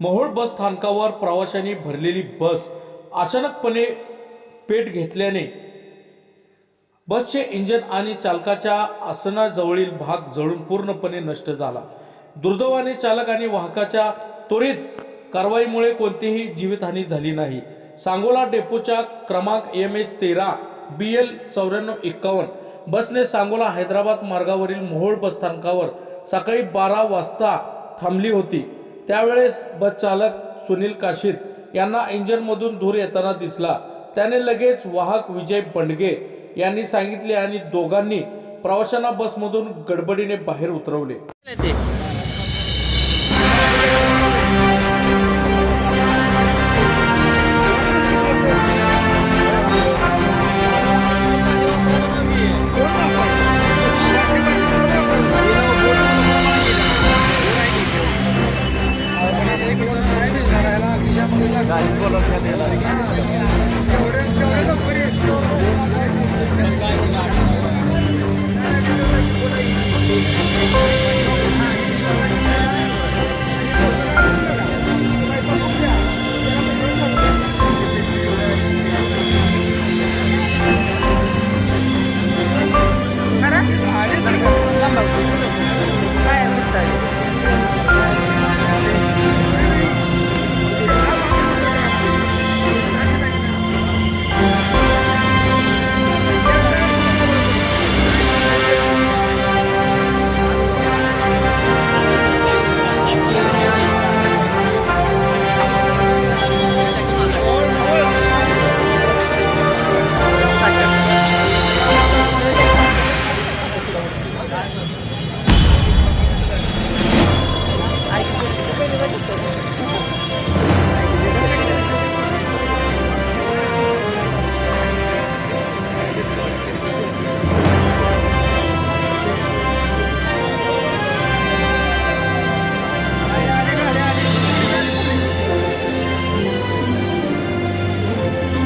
मोहोळ बस स्थानकावर प्रवाशांनी भरलेली बस अचानकपणे पेट घेतल्याने बसचे इंजिन आणि चालकाच्या आसनाजवळील भाग जळून पूर्णपणे नष्ट झाला. दुर्दैवाने चालक आणि वाहकाच्या त्वरित कारवाईमुळे कोणतीही जीवितहानी झाली नाही. सांगोला डेपोच्या क्रमांक एम एच तेरा बी एल चौऱ्याण्णव एक्कावन्न बसने सांगोला हैदराबाद मार्गावरील मोहोळ बस स्थानकावर सकाळी बारा वाजता थांबली होती. त्यावेळेस बस चालक सुनील काशीद यांना इंजिनमधून धूर येताना दिसला. त्याने लगेच वाहक विजय बंडगे यांनी सांगितले आणि दोघांनी प्रवाशांना बसमधून गडबडीने बाहेर उतरवले. गाडी बोलावून